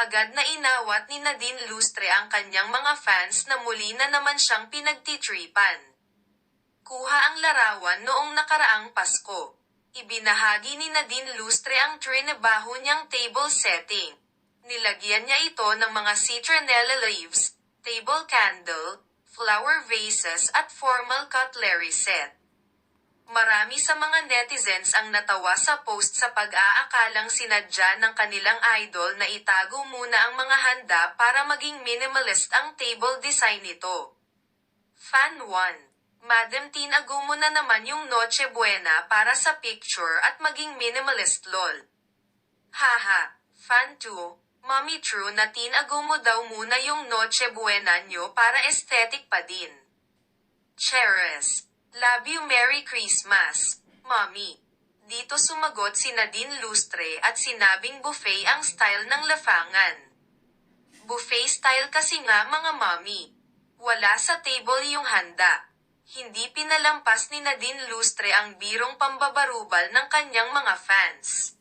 Agad na inawat ni Nadine Lustre ang kanyang mga fans na muli na naman siyang pinagtitripan. Kuha ang larawan noong nakaraang Pasko. Ibinahagi ni Nadine Lustre ang trinabaho niyang table setting. Nilagyan niya ito ng mga citronella leaves, table candle, flower vases at formal cutlery set. Marami sa mga netizens ang natawa sa post sa pag-aakalang sinadya ng kanilang idol na itago muna ang mga handa para maging minimalist ang table design nito. Fan 1. Madam Tin Agumo na naman yung Noche Buena para sa picture at maging minimalist lol. Haha, fan 2. Mommy True na Tin Agumo daw muna yung Noche Buena nyo para aesthetic pa din. Cheris. Love you Merry Christmas, Mommy. Dito sumagot si Nadine Lustre at sinabing buffet ang style ng lafangan. Buffet style kasi nga mga mommy. Wala sa table yung handa. Hindi pinalampas ni Nadine Lustre ang birong pambabarubal ng kanyang mga fans.